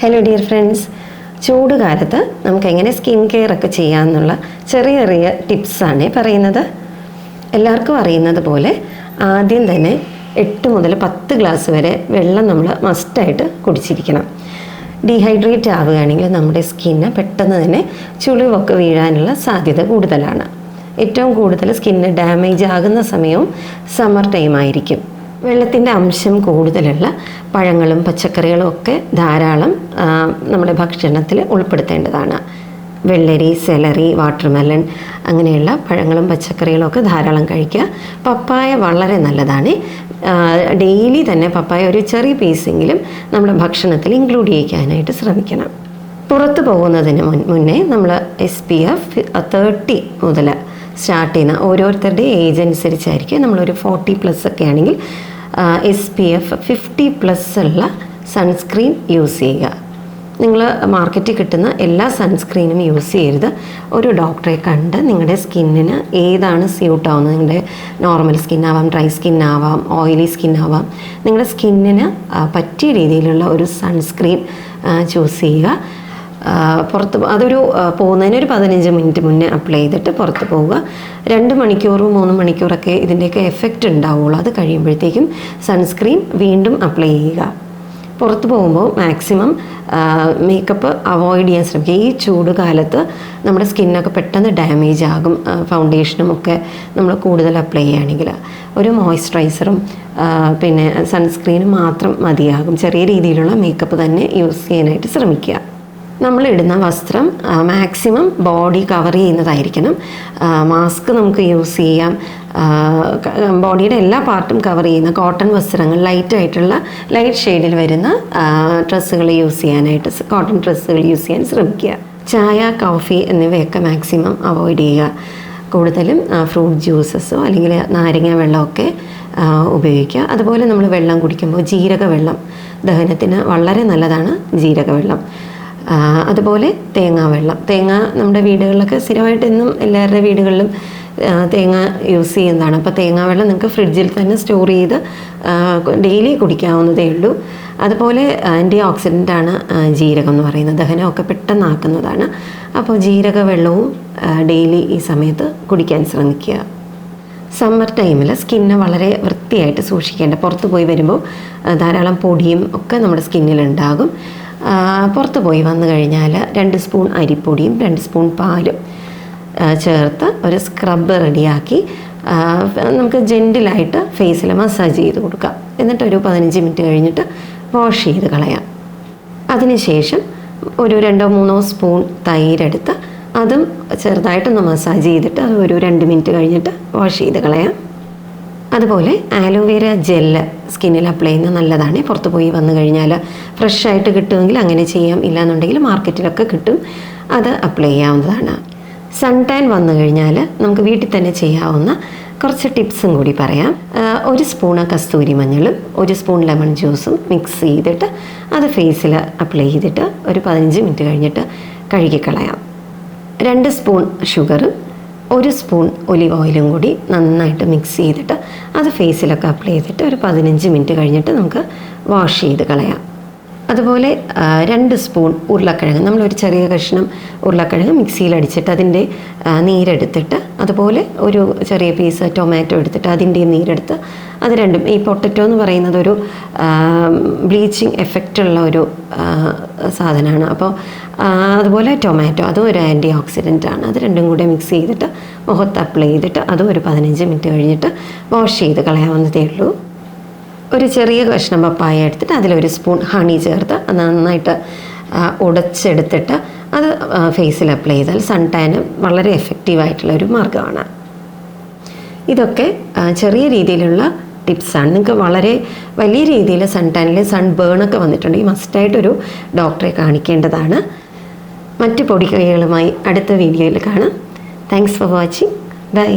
Hello dear friends ചൂട് കാലത്ത് നമുക്ക് എങ്ങനെ സ്കിൻ കെയർ ഒക്കെ ചെയ്യാമെന്നുള്ള ചെറിയ ചെറിയ ടിപ്സാണ് പറയുന്നത്. എല്ലാവർക്കും അറിയുന്നത് പോലെ ആദ്യം തന്നെ എട്ട് മുതൽ പത്ത് ഗ്ലാസ് വരെ വെള്ളം നമ്മൾ മസ്റ്റായിട്ട് കുടിച്ചിരിക്കണം. ഡീഹൈഡ്രേറ്റ് ആവുകയാണെങ്കിൽ നമ്മുടെ സ്കിന്ന് പെട്ടെന്ന് തന്നെ ചുളിവൊക്കെ വീഴാനുള്ള സാധ്യത കൂടുതലാണ്. ഏറ്റവും കൂടുതൽ സ്കിന്ന് ഡാമേജ് ആകുന്ന സമയവും സമ്മർ ടൈം ആയിരിക്കും. വെള്ളത്തിന്റെ അംശം കൂടുതലുള്ള പഴങ്ങളും പച്ചക്കറികളും ഒക്കെ ധാരാളം നമ്മുടെ ഭക്ഷണത്തിൽ ഉൾപ്പെടുത്തേണ്ടതാണ്. വെള്ളരി സെലറി വാട്ടർമെലൺ അങ്ങനെയുള്ള പഴങ്ങളും പച്ചക്കറികളും ഒക്കെ ധാരാളം കഴിക്കുക. പപ്പായ വളരെ നല്ലതാണ്. ഡെയിലി തന്നെ പപ്പായ ഒരു ചെറിയ പീസെങ്കിലും നമ്മുടെ ഭക്ഷണത്തിൽ ഇൻക്ലൂഡ് ചെയ്യിക്കാനായിട്ട് ശ്രമിക്കണം. പുറത്ത് പോകുന്നതിന് മുൻ മുന്നേ നമ്മൾ എസ് പി എഫ് തേർട്ടി മുതൽ സ്റ്റാർട്ട് ചെയ്യുന്ന ഓരോരുത്തരുടെ ഏജ് അനുസരിച്ചായിരിക്കും നമ്മളൊരു ഫോർട്ടി പ്ലസ് ഒക്കെ ആണെങ്കിൽ S P F fifty plus ഉള്ള സൺസ്ക്രീൻ യൂസ് ചെയ്യുക. നിങ്ങൾ മാർക്കറ്റിൽ കിട്ടുന്ന എല്ലാ സൺസ്ക്രീനും യൂസ് ചെയ്യരുത്. ഒരു ഡോക്ടറെ കണ്ട് നിങ്ങളുടെ സ്കിന്നിന് ഏതാണ് സ്യൂട്ട് ആവുന്നത്? നിങ്ങളുടെ നോർമൽ സ്കിൻ ആവാം ഡ്രൈ സ്കിൻ ആവാം ഓയിലി സ്കിൻ ആവാം. നിങ്ങളുടെ സ്കിന്നിന് പറ്റിയ രീതിയിലുള്ള ഒരു സൺസ്ക്രീൻ ചൂസ് ചെയ്യുക. പുറത്ത് അതൊരു പോകുന്നതിന് ഒരു പതിനഞ്ച് മിനിറ്റ് മുന്നേ അപ്ലൈ ചെയ്തിട്ട് പുറത്ത് പോവുക. രണ്ട് മണിക്കൂറും മൂന്ന് മണിക്കൂറൊക്കെ ഇതിന്റെയൊക്കെ എഫക്റ്റ് ഉണ്ടാവുള്ളൂ. അത് കഴിയുമ്പോഴത്തേക്കും സൺസ്ക്രീൻ വീണ്ടും അപ്ലൈ ചെയ്യുക. പുറത്ത് പോകുമ്പോൾ മാക്സിമം മേക്കപ്പ് അവോയ്ഡ് ചെയ്യാൻ ശ്രമിക്കുക. ഈ ചൂട് കാലത്ത് നമ്മുടെ സ്കിന്നൊക്കെ പെട്ടെന്ന് ഡാമേജ് ആകും. ഫൗണ്ടേഷനും ഒക്കെ നമ്മൾ കൂടുതൽ അപ്ലൈ ചെയ്യുകയാണെങ്കിൽ. ഒരു മോയ്സ്ചറൈസറും പിന്നെ സൺസ്ക്രീനും മാത്രം മതിയാകും. ചെറിയ രീതിയിലുള്ള മേക്കപ്പ് തന്നെ യൂസ് ചെയ്യാനായിട്ട് ശ്രമിക്കുക. നമ്മൾ ഇടുന്ന വസ്ത്രം മാക്സിമം ബോഡി കവർ ചെയ്യുന്നതായിരിക്കണം. മാസ്ക് നമുക്ക് യൂസ് ചെയ്യാം. ബോഡിയുടെ എല്ലാ പാർട്ടും കവർ ചെയ്യുന്ന കോട്ടൺ വസ്ത്രങ്ങൾ ലൈറ്റ് ആയിട്ടുള്ള ലൈറ്റ് ഷെയ്ഡിൽ വരുന്ന ഡ്രസ്സുകൾ യൂസ് ചെയ്യാനായിട്ട് കോട്ടൺ ഡ്രസ്സുകൾ യൂസ് ചെയ്യാൻ ശ്രമിക്കുക. ചായ കോഫി എന്നിവയൊക്കെ മാക്സിമം അവോയ്ഡ് ചെയ്യുക. കൂടുതലും ഫ്രൂട്ട് ജ്യൂസസോ അല്ലെങ്കിൽ നാരങ്ങ വെള്ളമൊക്കെ ഉപയോഗിക്കുക. അതുപോലെ നമ്മൾ വെള്ളം കുടിക്കുമ്പോൾ ജീരക വെള്ളം ദഹനത്തിന് വളരെ നല്ലതാണ് ജീരക വെള്ളം അതുപോലെ തേങ്ങാവെള്ളം തേങ്ങ നമ്മുടെ വീടുകളിലൊക്കെ സ്ഥിരമായിട്ട് എന്നും എല്ലാവരുടെ വീടുകളിലും തേങ്ങ യൂസ് ചെയ്യുന്നതാണ്. അപ്പോൾ തേങ്ങാവെള്ളം നിങ്ങൾക്ക് ഫ്രിഡ്ജിൽ തന്നെ സ്റ്റോർ ചെയ്ത് ഡെയിലി കുടിക്കാവുന്നതേ ഉള്ളൂ. അതുപോലെ ആന്റി ആണ് ജീരകം എന്ന് പറയുന്നത്. ദഹനമൊക്കെ പെട്ടെന്നാക്കുന്നതാണ് അപ്പോൾ ജീരക വെള്ളവും ഡെയിലി ഈ സമയത്ത് കുടിക്കാൻ ശ്രമിക്കുക. സമ്മർ ടൈമിൽ സ്കിന്ന് വളരെ വൃത്തിയായിട്ട് സൂക്ഷിക്കേണ്ട പുറത്ത് പോയി വരുമ്പോൾ ധാരാളം പൊടിയും ഒക്കെ നമ്മുടെ സ്കിന്നിലുണ്ടാകും പുറത്ത് പോയി വന്നു കഴിഞ്ഞാൽ രണ്ട് സ്പൂൺ അരിപ്പൊടിയും രണ്ട് സ്പൂൺ പാലും ചേർത്ത് ഒരു സ്ക്രബ് റെഡിയാക്കി നമുക്ക് ജെന്റിലായിട്ട് ഫേസിൽ മസാജ് ചെയ്ത് കൊടുക്കാം. എന്നിട്ടൊരു പതിനഞ്ച് മിനിറ്റ് കഴിഞ്ഞിട്ട് വാഷ് ചെയ്ത് കളയാം. അതിനുശേഷം ഒരു രണ്ടോ മൂന്നോ സ്പൂൺ തൈരെടുത്ത് അതും ചെറുതായിട്ടൊന്ന് മസാജ് ചെയ്തിട്ട് അത് ഒരു രണ്ട് മിനിറ്റ് കഴിഞ്ഞിട്ട് വാഷ് ചെയ്ത് കളയാം. അതുപോലെ ആലോവേര ജെല്ല് സ്കിന്നിൽ അപ്ലൈ ചെയ്യുന്നത് നല്ലതാണ്. പുറത്ത് പോയി വന്നു കഴിഞ്ഞാൽ ഫ്രഷ് ആയിട്ട് കിട്ടുമെങ്കിൽ അങ്ങനെ ചെയ്യാം. ഇല്ലാന്നുണ്ടെങ്കിൽ മാർക്കറ്റിലൊക്കെ കിട്ടും. അത് അപ്ലൈ ചെയ്യാവുന്നതാണ്. സൺ ടാൻ വന്നു കഴിഞ്ഞാൽ നമുക്ക് വീട്ടിൽ തന്നെ ചെയ്യാവുന്ന കുറച്ച് ടിപ്സും കൂടി പറയാം. ഒരു സ്പൂൺ കസ്തൂരി മഞ്ഞളും ഒരു സ്പൂൺ ലെമൺ ജ്യൂസും മിക്സ് ചെയ്തിട്ട് അത് ഫേസിൽ അപ്ലൈ ചെയ്തിട്ട് ഒരു പതിനഞ്ച് മിനിറ്റ് കഴിഞ്ഞിട്ട് കഴുകിക്കളയാം. രണ്ട് സ്പൂൺ ഷുഗറും ഒരു സ്പൂൺ ഒലിവ് ഓയിലും കൂടി നന്നായിട്ട് മിക്സ് ചെയ്തിട്ട് അത് ഫേസിലൊക്കെ അപ്ലൈ ചെയ്തിട്ട് ഒരു പതിനഞ്ച് മിനിറ്റ് കഴിഞ്ഞിട്ട് നമുക്ക് വാഷ് ചെയ്ത് കളയാം. അതുപോലെ രണ്ട് സ്പൂൺ ഉരുളക്കിഴങ്ങ്. നമ്മളൊരു ചെറിയ കഷ്ണം ഉരുളക്കിഴങ്ങ് മിക്സിയിൽ അടിച്ചിട്ട് അതിന്റെ നീരെടുത്തിട്ട് അതുപോലെ ഒരു ചെറിയ പീസ് ടൊമാറ്റോ എടുത്തിട്ട് അതിന്റെ നീരെടുത്ത് അത് രണ്ടും ഈ പൊട്ടറ്റോ എന്ന് പറയുന്നത് ഒരു ബ്ലീച്ചിങ് എഫക്റ്റ് ഉള്ള ഒരു സാധനമാണ്. അപ്പോൾ അതുപോലെ ടൊമാറ്റോ അതും ഒരു ആന്റി ഓക്സിഡന്റ് ആണ്. അത് രണ്ടും കൂടെ മിക്സ് ചെയ്തിട്ട് മുഖത്ത് അപ്ലൈ ചെയ്തിട്ട് അതും ഒരു പതിനഞ്ച് മിനിറ്റ് കഴിഞ്ഞിട്ട് വാഷ് ചെയ്ത് കളയാവുന്നതേ ഉള്ളൂ. ഒരു ചെറിയ കഷ്ണം പപ്പായ എടുത്തിട്ട് അതിലൊരു സ്പൂൺ ഹണി ചേർത്ത് നന്നായിട്ട് ഉടച്ചെടുത്തിട്ട് അത് ഫേസിൽ അപ്ലൈ ചെയ്താൽ സൺ ടാന് വളരെ എഫക്റ്റീവായിട്ടുള്ള ഒരു മാർഗമാണ്. ഇതൊക്കെ ചെറിയ രീതിയിലുള്ള ടിപ്സാണ് നിങ്ങൾക്ക് വളരെ വലിയ രീതിയിൽ സൺ ടാനിൽ സൺ ബേണൊക്കെ വന്നിട്ടുണ്ടെങ്കിൽ മസ്റ്റായിട്ടൊരു ഡോക്ടറെ കാണിക്കേണ്ടതാണ്. മറ്റ് പൊടിക്കൈകളുമായി അടുത്ത വീഡിയോയിൽ കാണാം. Thanks for watching bye